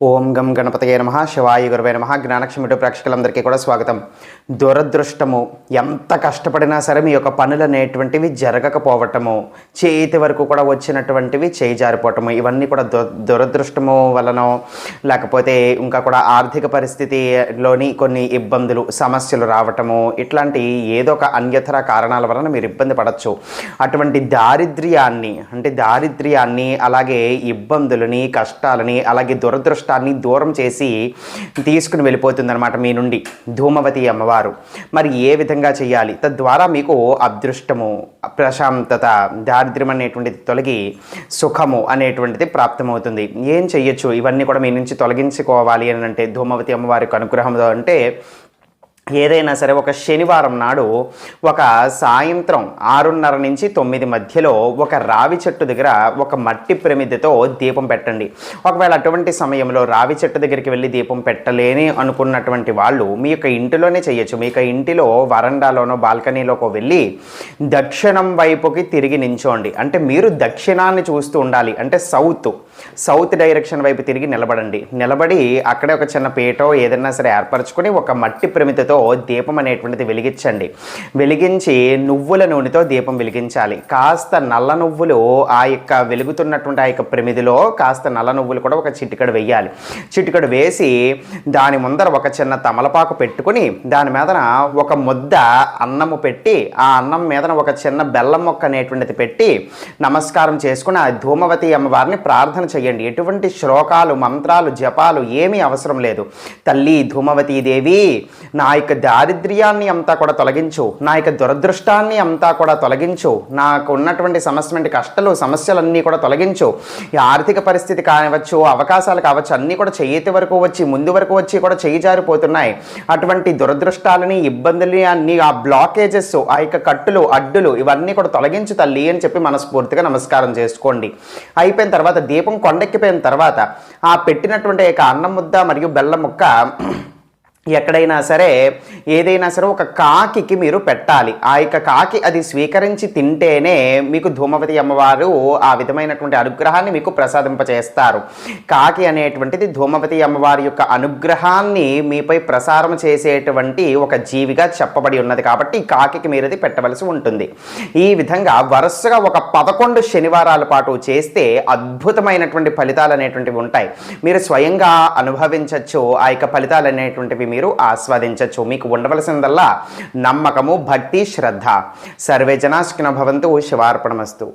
ఓం గం గణపతయ నమ శివాయ గురువే నమ. జ్ఞానక్షమిటు ప్రేక్షకులందరికీ కూడా స్వాగతం. దురదృష్టము ఎంత కష్టపడినా సరే మీ యొక్క పనులు అనేటువంటివి జరగకపోవటము చేతి వరకు కూడా వచ్చినటువంటివి చేయి జారిపోవటము ఇవన్నీ కూడా దు దురదృష్టము వలన లేకపోతే ఇంకా కూడా ఆర్థిక పరిస్థితిలోని కొన్ని ఇబ్బందులు సమస్యలు రావటము ఇట్లాంటి ఏదో ఒక అన్యతర కారణాల వలన మీరు ఇబ్బంది పడవచ్చు అటువంటి దారిద్ర్యాన్ని అంటే దారిద్ర్యాన్ని అలాగే ఇబ్బందులని కష్టాలని అలాగే దురదృష్ట దురదృష్టాన్ని దూరం చేసి తీసుకుని వెళ్ళిపోతుందనమాట మీ నుండి ధూమవతి అమ్మవారు. మరి ఏ విధంగా చేయాలి? తద్వారా మీకు అదృష్టము ప్రశాంతత దారిద్ర్యం అనేటువంటిది తొలగి సుఖము అనేటువంటిది ప్రాప్తమవుతుంది. ఏం చెయ్యొచ్చు? ఇవన్నీ కూడా మీ నుంచి తొలగించుకోవాలి అని అంటే ధూమవతి అమ్మవారి అనుగ్రహం అంటే ఏదైనా సరే ఒక శనివారం నాడు ఒక సాయంత్రం ఆరున్నర నుంచి తొమ్మిది మధ్యలో ఒక రావి చెట్టు దగ్గర ఒక మట్టి ప్రమిదతో దీపం పెట్టండి. ఒకవేళ అటువంటి సమయంలో రావి చెట్టు దగ్గరికి వెళ్ళి దీపం పెట్టలేని అనుకున్నటువంటి వాళ్ళు మీ యొక్క ఇంటిలోనే చేయొచ్చు. మీ యొక్క ఇంటిలో వరండాలోనో బాల్కనీలోకో వెళ్ళి దక్షిణం వైపుకి తిరిగి నించోండి. అంటే మీరు దక్షిణాన్ని చూస్తూ ఉండాలి. అంటే సౌత్ సౌత్ డైరెక్షన్ వైపు తిరిగి నిలబడండి. నిలబడి అక్కడే ఒక చిన్న పీటో ఏదైనా సరే ఏర్పరచుకొని ఒక మట్టి ప్రమిదతో దీపం అనేటువంటిది వెలిగించండి. వెలిగించి నువ్వుల నూనెతో దీపం వెలిగించాలి. కాస్త నల్ల నువ్వులు ఆ యొక్క వెలుగుతున్నటువంటి ఆ యొక్క ప్రమిదిలో కాస్త నల్ల నువ్వులు కూడా ఒక చిటికడు వేయాలి చిటికడు వేసి దాని ముందర ఒక చిన్న తమలపాకు పెట్టుకుని దాని మీదన ఒక ముద్ద అన్నము పెట్టి ఆ అన్నం మీదన ఒక చిన్న బెల్లం మొక్క అనేటువంటిది పెట్టి నమస్కారం చేసుకుని ఆ ధూమవతి అమ్మవారిని ప్రార్థన చేయండి. ఎటువంటి శ్లోకాలు మంత్రాలు జపాలు ఏమీ అవసరం లేదు. తల్లి ధూమవతీ దేవి నా యొక్క దారిద్ర్యాన్ని అంతా కూడా తొలగించు. నా యొక్క దురదృష్టాన్ని అంతా కూడా తొలగించు. నాకు ఉన్నటువంటి సమస్యటువంటి కష్టాలు సమస్యలన్నీ కూడా తొలగించు. ఈ ఆర్థిక పరిస్థితి కావచ్చు అవకాశాలు కావచ్చు అన్నీ కూడా చేతి వరకు వచ్చి ముందు వరకు వచ్చి కూడా చేయి జారిపోతున్నాయి. అటువంటి దురదృష్టాలని ఇబ్బందులని అన్ని ఆ బ్లాకేజెస్ ఆ యొక్క కట్టులు అడ్డులు ఇవన్నీ కూడా తొలగించు తల్లి అని చెప్పి మనస్ఫూర్తిగా నమస్కారం చేసుకోండి. అయిపోయిన తర్వాత దీపం కొండెక్కిపోయిన తర్వాత ఆ పెట్టినటువంటి యొక్క అన్నం ముద్ద మరియు బెల్లం ముక్క ఎక్కడైనా సరే ఏదైనా సరే ఒక కాకికి మీరు పెట్టాలి. ఆ యొక్క కాకి అది స్వీకరించి తింటేనే మీకు ధూమవతి అమ్మవారు ఆ విధమైనటువంటి అనుగ్రహాన్ని మీకు ప్రసాదింపచేస్తారు. కాకి అనేటువంటిది ధూమవతి అమ్మవారి యొక్క అనుగ్రహాన్ని మీపై ప్రసారం చేసేటువంటి ఒక జీవిగా చెప్పబడి ఉన్నది కాబట్టి కాకి మీరు అది పెట్టవలసి ఉంటుంది. ఈ విధంగా వరుసగా ఒక పదకొండు శనివారాల పాటు చేస్తే అద్భుతమైనటువంటి ఫలితాలు అనేటువంటివి ఉంటాయి. మీరు స్వయంగా అనుభవించవచ్చు ఆ యొక్క ఫలితాలు అనేటువంటివి మీరు ఆస్వాదించవచ్చు మీకు ఉండవలసిందల్లా నమ్మకము భక్తి శ్రద్ధ. సర్వే జనాశికిన భవంతు. శివార్పణమస్తు.